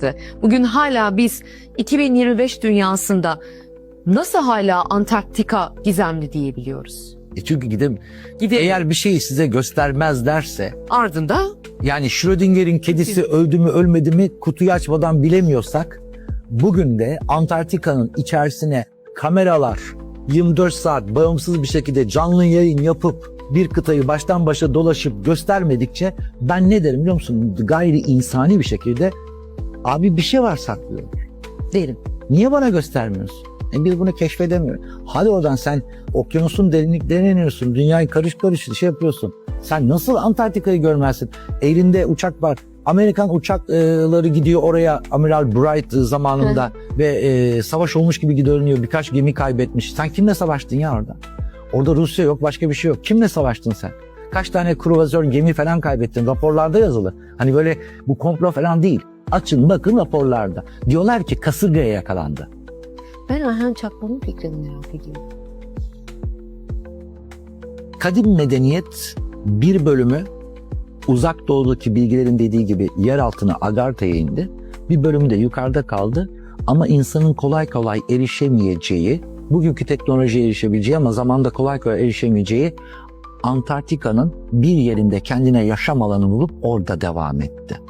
çıktı. Bugün hala biz 2025 dünyasında nasıl hala Antarktika gizemli diyebiliyoruz? E çünkü gidem Gide eğer bir şeyi size göstermezlerse ardında yani Schrödinger'in kedisi öldü mü ölmedi mi kutuyu açmadan bilemiyorsak bugün de Antarktika'nın içerisine kameralar 24 saat bağımsız bir şekilde canlı yayın yapıp bir kıtayı baştan başa dolaşıp göstermedikçe ben ne derim biliyor musun? Gayri insani bir şekilde abi bir şey var saklıyor derim. Niye bana göstermiyorsun? E biz bunu keşfedemiyoruz. Hadi oradan sen okyanusun derinliklerine iniyorsun. Dünyayı karış karış şey yapıyorsun. Sen nasıl Antarktika'yı görmezsin? Elinde uçak var. Amerikan uçakları gidiyor oraya Amiral Bright zamanında ve e, savaş olmuş gibi görünüyor. Birkaç gemi kaybetmiş. Sen kimle savaştın ya orada? Orada Rusya yok, başka bir şey yok. Kimle savaştın sen? Kaç tane kruvazör gemi falan kaybettin? Raporlarda yazılı. Hani böyle bu komplo falan değil. Açın bakın raporlarda. Diyorlar ki kasırgaya yakalandı. ben Ayhan Çakman'ın fikrini merak ediyorum. Kadim medeniyet bir bölümü uzak doğudaki bilgilerin dediği gibi yer altına Agartha'ya indi. Bir bölümü de yukarıda kaldı. Ama insanın kolay kolay erişemeyeceği, bugünkü teknolojiye erişebileceği ama zamanda kolay kolay erişemeyeceği Antarktika'nın bir yerinde kendine yaşam alanı bulup orada devam etti.